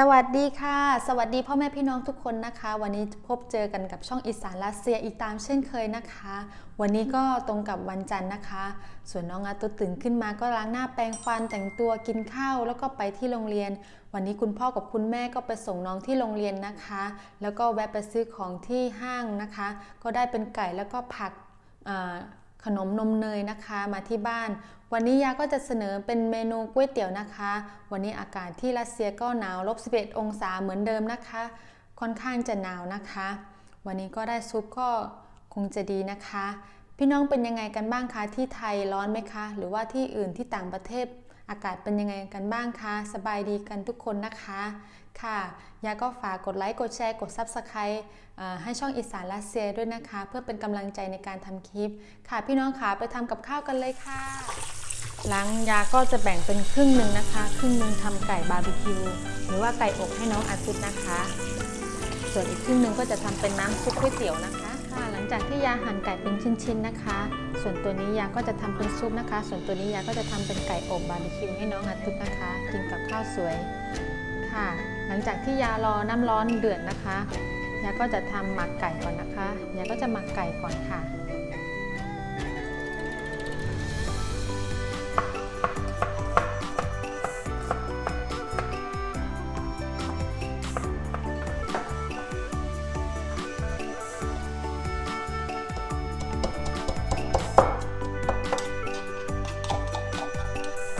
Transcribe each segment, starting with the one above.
สวัสดีค่ะ สวัสดีพ่อแม่พี่น้องทุกคนนะคะ วันนี้พบเจอกันกับช่องอีสานรัสเซียอีกตามเช่นเคยนะคะ วันนี้ก็ตรงกับวันจันทร์นะคะ ส่วนน้องอาตุตื่นขึ้นมาก็ล้างหน้าแปรงฟันแต่งตัวกินข้าวแล้วก็ไปที่โรงเรียน วันนี้คุณพ่อกับคุณแม่ก็ไปส่งน้องที่โรงเรียนนะคะ แล้วก็แวะไปซื้อของที่ห้างนะคะ ก็ได้เป็นไก่แล้วก็ผักขนมนมเนยนะคะมาที่บ้าน วันนี้ยาก็จะเสนอเป็นเมนูก๋วยเตี๋ยวนะคะ วันนี้อากาศที่รัสเซียก็หนาวลบ11 องศาเหมือนเดิมนะคะ ค่อนข้างจะหนาวนะคะ วันนี้ก็ได้ซุปก็คงจะดีนะคะ พี่น้องเป็นยังไงกันบ้างคะที่ไทยร้อนไหมคะ หรือว่าที่อื่นที่ต่างประเทศ อากาศเป็นยังไงกันบ้างคะ สบายดีกันทุกคนนะคะ ค่ะยาก็ฝากกดไลค์กดแชร์กด Subscribe ให้ช่องอีสานรัสเซียด้วยนะคะ เพื่อเป็นกำลังใจในการทำคลิป ค่ะพี่น้องขาไปทำกับข้าวกันเลยค่ะหลังยาก็จะแบ่งเป็นครึ่งหนึ่งนะคะ ครึ่งหนึ่งทำไก่บาร์บีคิวหรือว่าไก่อบให้น้องอาทิตย์นะคะ ส่วนอีกครึ่งหนึ่งก็จะทำเป็นน้ำซุปก๋วยเตี๋ยวนะคะ ค่ะหลังจากที่ยาหั่นไก่เป็นชิ้นๆนะคะ ส่วนตัวนี้ยาก็จะทำเป็นซุปนะคะ ส่วนตัวนี้ยาก็จะทำเป็นไก่อบบาร์บีคิวให้น้องอาทิตย์นะคะ กินกับข้าวสวยค่ะ หลังจากที่ยารอน้ำร้อนเดือดนะคะยาก็จะทำหมักไก่ก่อนนะคะยาก็จะหมักไก่ก่อนค่ะ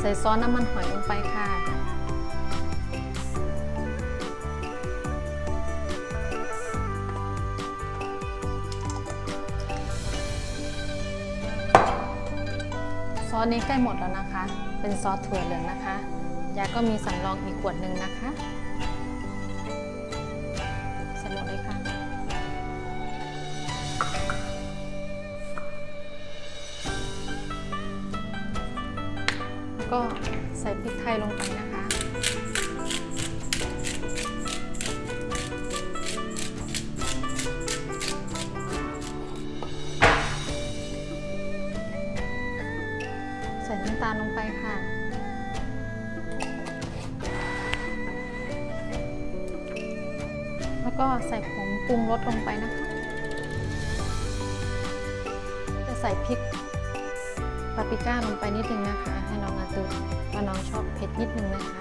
ส่ซอสน้ำมันหอยลงไปค่ะ ซอสนี้ใกล้หมดแล้วนะคะ เป็นซอสถั่วเหลืองนะคะ ยาก็มีสำรองอีกขวดหนึ่งนะคะ ทยลงไปนะคะ ใส่น้ำตาลลงไปค่ะ แล้วก็ใส่ผงปรุงรสลงไปนะคะ จะใส่พริก ปาปริก้าลงไปนิดนึงนะคะ ให้น้องอาตุว่าน้องชอบเผ็ดนิดนึงนะคะ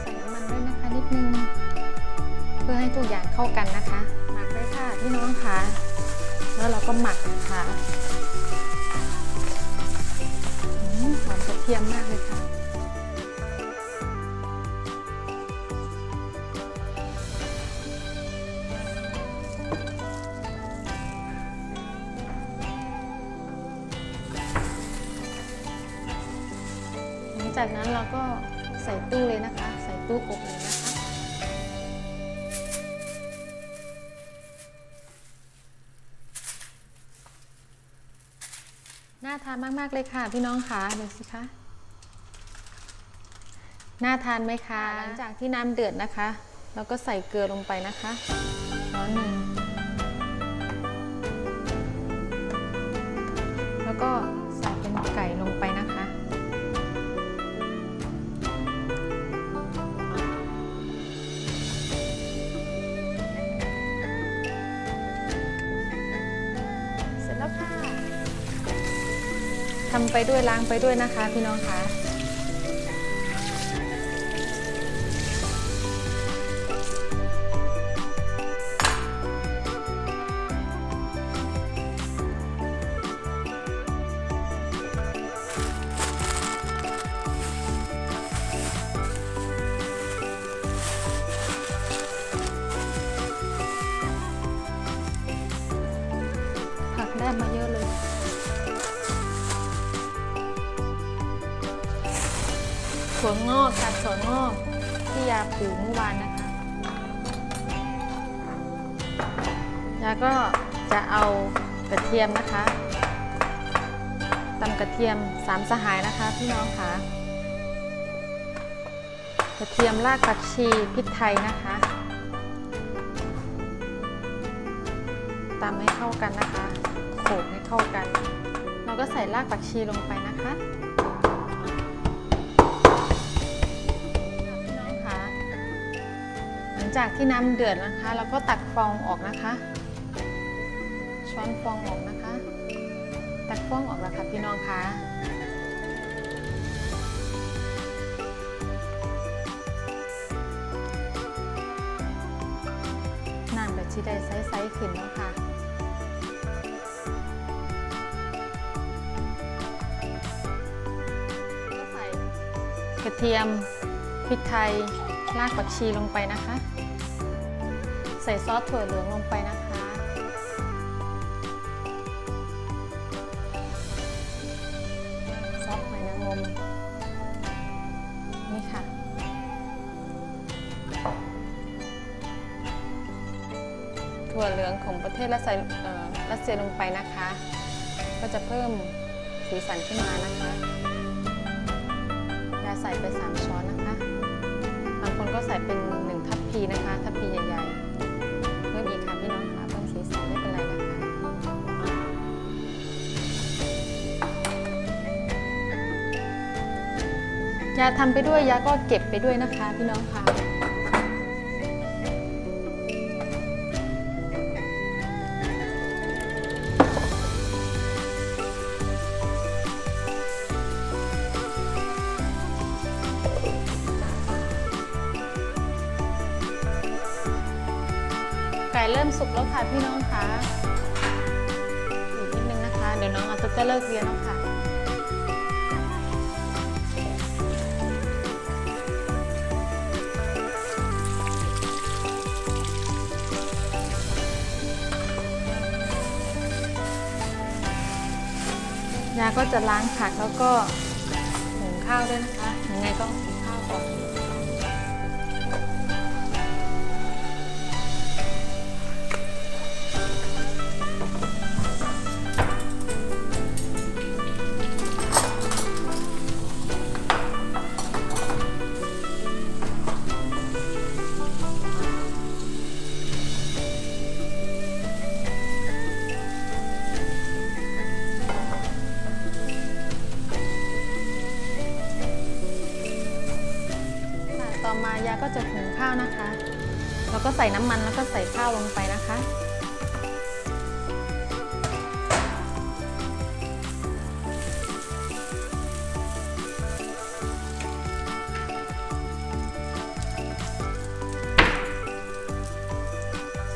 ใส่น้ำมันด้วยนะคะนิดนึง เพื่อให้ทุกอย่างเข้ากันนะคะ หมักเลยค่ะพี่น้องคะแล้วเราก็หมักนะคะหอมกระเทียมมากเลยค่ะ น่าทานมาก ๆ เลยค่ะพี่น้องคะดูสิคะน่าทานไหมคะหลังจากที่น้ำเดือดนะคะ เราก็ใส่เกลือลงไปนะคะช้อนหนึ่งแล้วก็ ทำไปด้วยล้างไปด้วยนะคะพี่น้องคะ ยาก็จะเอากระเทียมนะคะตำกระเทียมสามสหายนะคะพี่น้องค่ะกระเทียมรากผักชีพริกไทยนะคะตำให้เข้ากันนะคะโขลกให้เข้ากัน เราก็ใส่รากผักชีลงไปนะคะพี่น้องคะจากที่น้ำเดือดนะคะ เราก็ตักฟองออกนะคะ ช้อนฟองออกนะคะ ตักฟองออกแล้วค่ะพี่น้องคะน้ำเดือดที่ได้ไซส์ๆขึ้นแล้วค่ะก็ใส่กระเทียม พริกไทย รากผักชีลงไปนะคะ ใส่ซอสถั่วเหลืองลงไปนะคะ ของประเทศรัสเซียรัสเซียลงไปนะคะ ก็จะเพิ่มสีสันขึ้นมานะคะยาใส่ไป 3 ช้อนนะคะ บางคนก็ใส่เป็น 1 ทัพพีนะคะ ทัพพีใหญ่ๆ เพิ่มอีกค่ะพี่น้องค่ะ เพิ่มสีสันไม่เป็นไรนะคะ ยาทำไปด้วยยาก็เก็บไปด้วยนะคะพี่น้องค่ะ ก่เริ่มสุกแล้วค่ะพี่น้องคะอีกนิดนึงนะคะ เดี๋ยวน้องอาตุ๊กจะเลิกเรียนแล้วค่ะยาก็จะล้างผักแล้วก็หุงข้าวด้วยนะคะ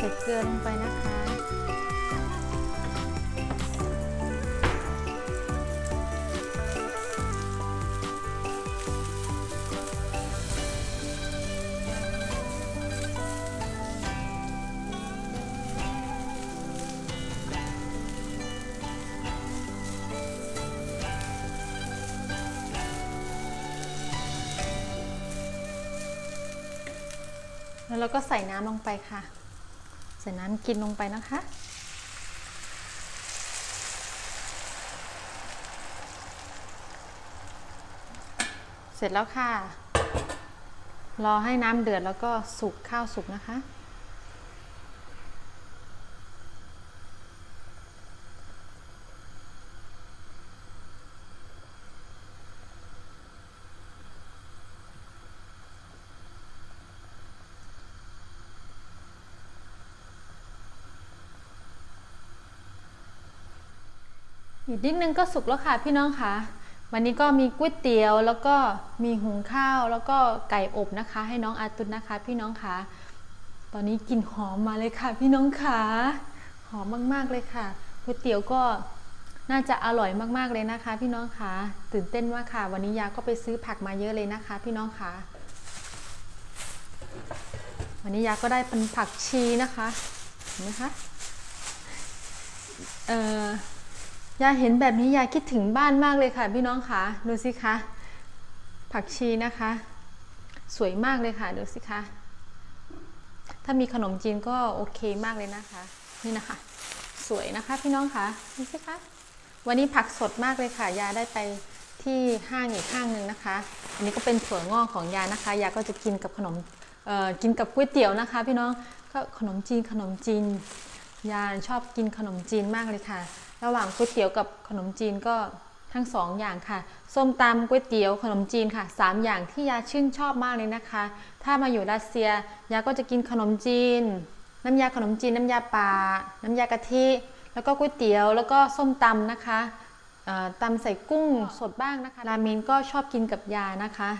ส่เกลือลงไปนะคะแล้วเราก็ใส่น้ำลงไปค่ะ ส่น้ำกินลงไปนะคะ เสร็จแล้วค่ะ รอให้น้ำเดือดแล้วก็สุกข้าวสุกนะคะ อีกนิดนึงก็สุกแล้วค่ะพี่น้องค่ะวันนี้ก็มีก๋วยเตี๋ยวแล้วก็มีหุงข้าวแล้วก็ไก่อบนะคะ ให้น้องอาตุนนะคะ พี่น้องค่ะตอนนี้กลิ่นหอมมาเลยค่ะ พี่น้องค่ะหอมมากๆเลยค่ะก๋วยเตี๋ยวก็น่าจะอร่อยมากๆเลยนะคะ พี่น้องค่ะตื่นเต้นมากค่ะ วันนี้ยาก็ไปซื้อผักมาเยอะเลยนะคะ พี่น้องค่ะวันนี้ยาก็ได้เป็นผักชีนะคะเห็นไหมคะเอ่อ ยายเห็นแบบนี้ยายคิดถึงบ้านมากเลยค่ะ พี่น้องคะดูสิคะผักชีนะคะ สวยมากเลยค่ะดูสิคะถ้ามีขนมจีนก็โอเคมากเลยนะคะ นี่นะคะ สวยนะคะพี่น้องคะดูสิคะวันนี้ผักสดมากเลยค่ะ ยาได้ไปที่ห้างอีกห้างหนึ่งนะคะ อันนี้ก็เป็นถั่วงอกของยานะคะยาก็จะกินกับขนมกินกับก๋วยเตี๋ยวนะคะ พี่น้องก็ขนมจีนขนมจีนยาชอบกินขนมจีนมากเลยค่ะ ระหว่างก๋วยเตี๋ยวกับขนมจีนก็ทั้งสองอย่างค่ะ ส้มตำก๋วยเตี๋ยวขนมจีนค่ะสามอย่างที่ยาชื่นชอบมากเลยนะคะ ถ้ามาอยู่รัสเซียยาก็จะกินขนมจีน น้ำยาขนมจีน น้ำยาป่าน้ำยากะทิ แล้วก็ก๋วยเตี๋ยวแล้วก็ส้มตำนะคะตำใส่กุ้งสดบ้างนะคะ ราเมนก็ชอบกินกับยานะคะ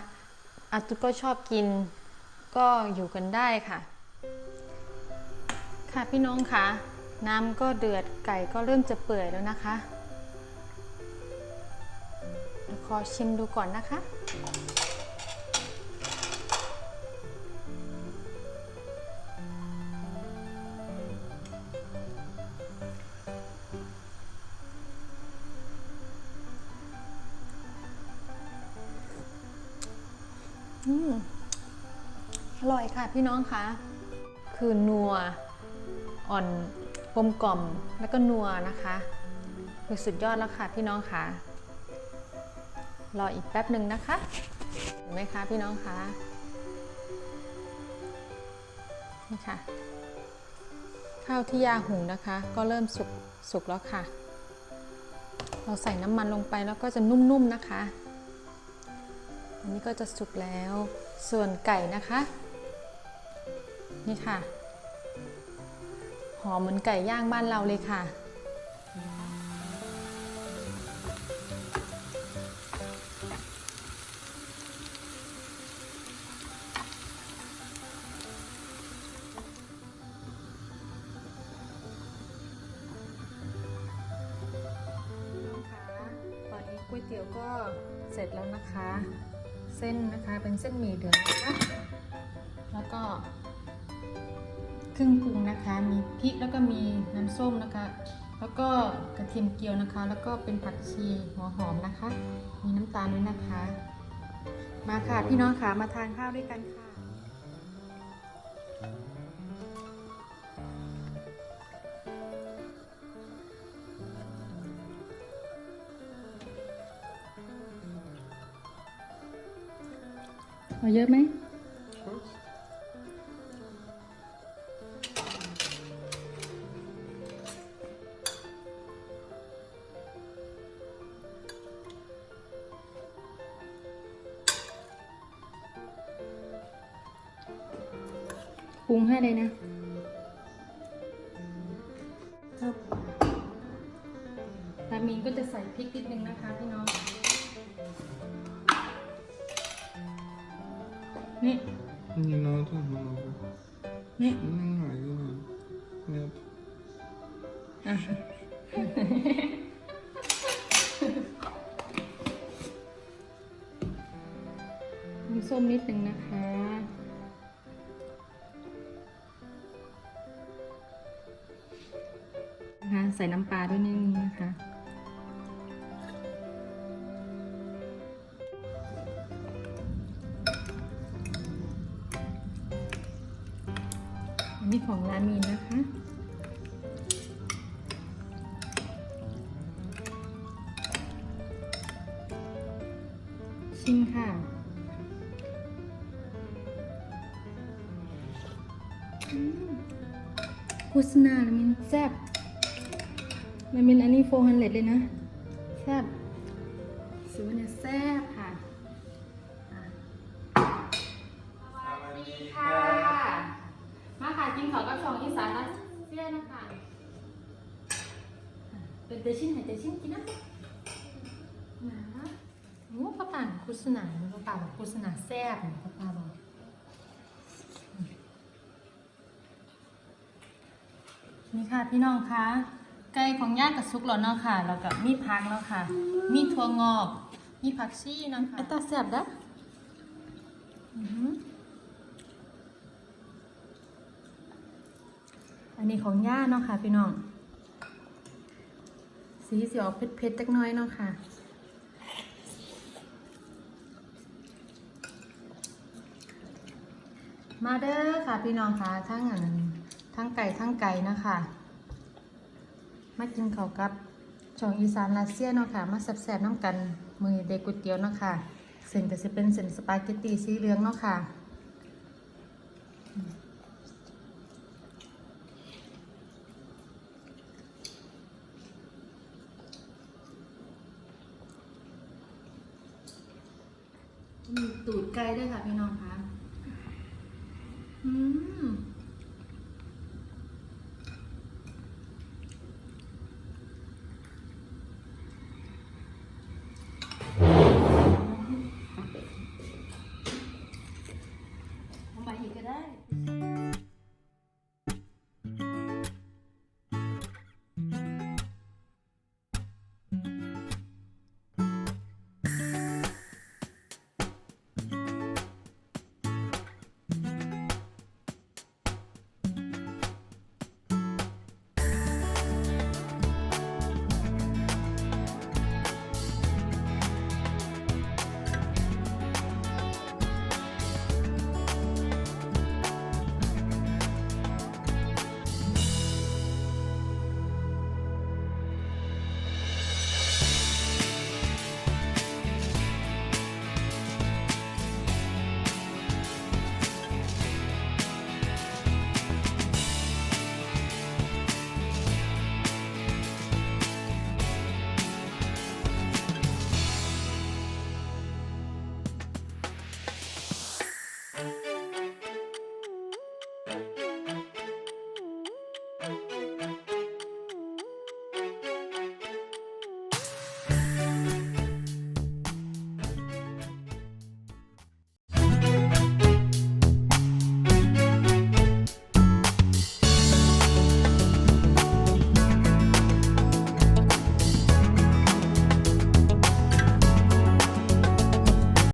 อาตุก็ชอบกินก็อยู่กันได้ค่ะ ค่ะพี่น้องคะ น้ำก็เดือดไก่ก็เริ่มจะเปื่อยแล้วนะคะขอชิมดูก่อนนะคะ อืม อร่อยค่ะพี่น้องคะ คือนัวอ่อน กลมกล่อมแล้วก็นัวนะคะคือสุดยอดแล้วค่ะพี่น้องค่ะ รออีกแป๊บหนึ่งนะคะเห็นไหมคะพี่น้องคะนี่ค่ะ ข้าวที่ยาหุงนะคะ ก็เริ่มสุกสุกแล้วค่ะ เราใส่น้ำมันลงไปแล้วก็จะนุ่มๆนะคะ อันนี้ก็จะสุกแล้วส่วนไก่นะคะ นี่ค่ะ อมเหมือนไก่ย่างบ้านเราเลยค่ะ ตอนนี้ก๋วยเตี๋ยวก็เสร็จแล้วนะคะ เส้นนะคะเป็นเส้นหมี่เหลืองนะคะ แล้วก็ ครื่องปรุงนะคะ มีพริกแล้วก็มีน้ำส้มนะคะ แล้วก็กระเทียมเจียวนะคะ แล้วก็เป็นผักชีหัวหอมนะคะ มีน้ำตาลด้วยนะคะ มาค่ะพี่น้องค่ะมาทานข้าวด้วยกันค่ะเอาเยอะไหม ให้เลยนะตามีนก็จะใส่พริกนิดนึงนะคะพี่น้อง นี่ Не надо много. นี่ Не надо. Нет. อ่ะน้ำส้มนิดนึงนะคะ ใส่น้ำปลาด้วยนิดนึงนะคะอันนี้ของรามีนนะคะชิมค่ะอืมโฆษณาแล้วมันแซ่บ มันเป็นอันนี้โฟฮันเลดเลยนะ แซ่บสวยเนี่ยแซ่บค่ะอะ สวัสดีค่ะ มาค่ะกินข้าวกับช่องอีสานรัสเซียนะคะอะเป็นเตชินไหนเตชินกินนะนะโอ้ป้าป่านคุสนาป้าป่าบอกคุสนาแซ่บนะป้าป่าบอกอืมนี่ค่ะพี่น้องคะ ไก่ของย่ากับซุกแล้วเนาะค่ะ แล้วก็มีผักแล้วค่ะ มีถั่วงอก มีผักชีเนาะค่ะไอ้ตาแซ่บด้ะอือหืออันนี้ของย่าเนาะค่ะพี่น้อง สีสีออกเผ็ดๆจักหน้อยเนาะค่ะมาเด้อค่ะพี่น้องค่ะทั้งอันนั้นทั้งไก่ทั้งไก่นะคะ มากินข้าวกับช่องอีสานลาเซียเนาะค่ะ มาแซ่บๆน้ำกันมือเด็กก๋วยเตี๋ยวเนาะค่ะเส้นก็จะเป็นเส้นสปาเกตตีสีเหลืองเนาะค่ะมีตูดไก่ด้วยค่ะพี่น้องค่ะ